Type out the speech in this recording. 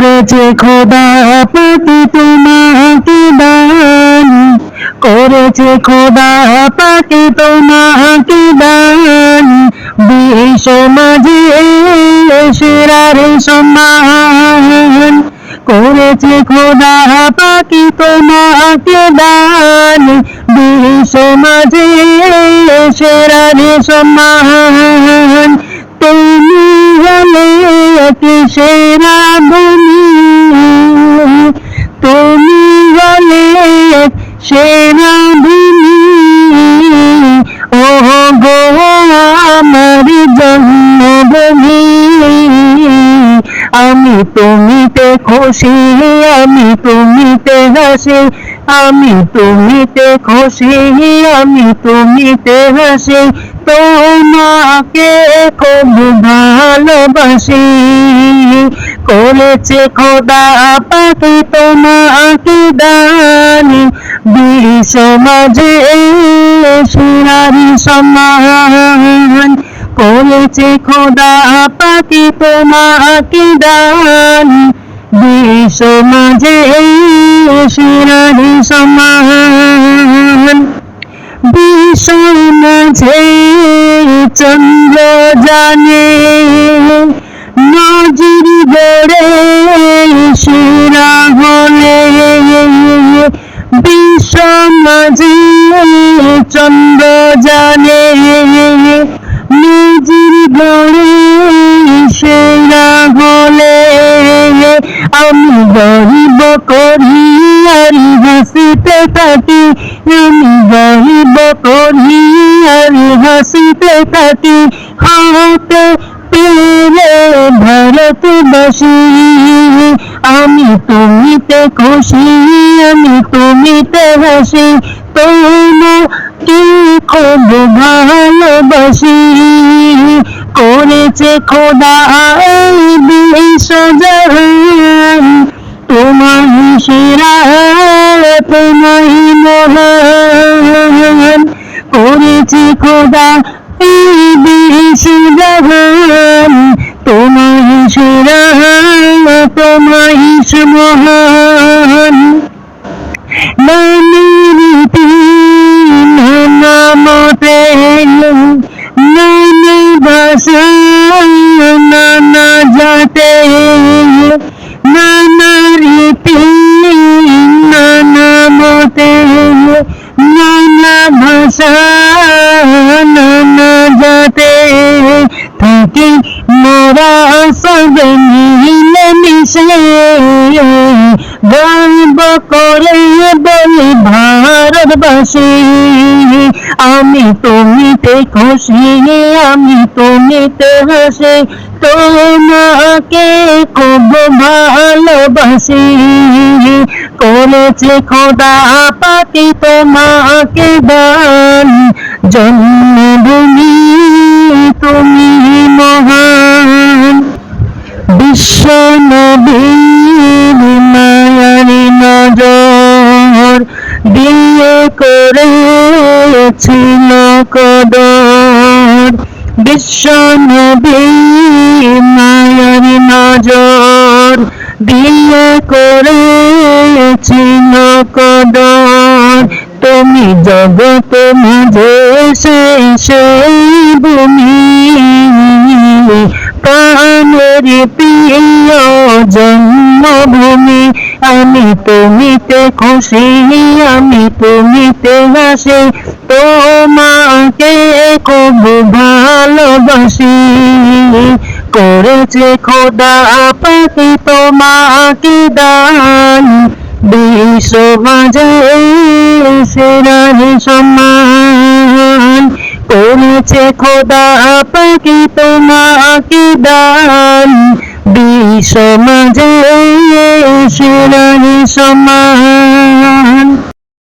করেছে খোদা পাতি তোমাকে দান। করেছে খোদা পাতি তোমাকে দান। বিশ্ব মাঝে সেরার সম্মান। করেছে খোদা পাকি তোমাকে দান। বিশ্ব মাঝে সেরার সম্মান। তুমি হলে সেরা ভূমি ও গো, আমার জন্মভূমি। আমি তুমিতে খুশি, আমি তুমিতে হাসি। আমি তুমিতে খুশি, আমি তুমিতে হাসি। তোমাকে খুব ভালোবাসি। করেছে খোদা পাখি তোমাকে দান। বিশ্ব মাঝে শিরারি সমান করেছে খোদা পাখি তোমাকে দান। শিরারি সমান বিশ্ব মাঝে চন্দ্র জানে, নজির গড়ে শিরা হলে মাঝে চন্দ্র জানে। নজির গড়ে হলে আমি গরিব করি, আর হাসিতে থাকি। আমি গরিব করি, আর হাসিতে থাকি। হাতে পেলে ভারতবাসী আমি তুমিতে খুশি, আমি তুমিতে হাসি তোমাকে খুব ভালোবাসি। করেছে খোদা বিশ্বজাহান তোমার সেরা তোমার মহান। করেছে খোদা এই বিশ্বজাহান মহান। নানীতি নানা মতে নানা ভাষা নানা জাতে নানা রীতি নানা মতে নানা ভাষা গর্ব করে বলি ভারতবাসী। আমি তুমিতে খুশি, আমি তুমিতে হাসি। তোমাকে খুব ভালোবাসি। করেছে খোদা পাতি তোমাকে দান। জন্মভূমি তুমি দিয়ে করেছিল কদর। বিশ্ব নবীর মায়ারি নজর। দিয়ে করেছিল কদর। তুমি জগত মাঝে সেই ভূমি। প্রাণের প্রিয় জন্মভূমি। আমি তুমিতে খুশি, আমি তুমিতে হাসি, তোমাকে খুব ভালোবাসি। করেছে খোদা পাখি, তোমাকে দান। বিশ্ব মাঝে সেরারি সম্মান। করেছে খোদা পাখি, তোমাকে দান। বিশ্ব যে সম্মান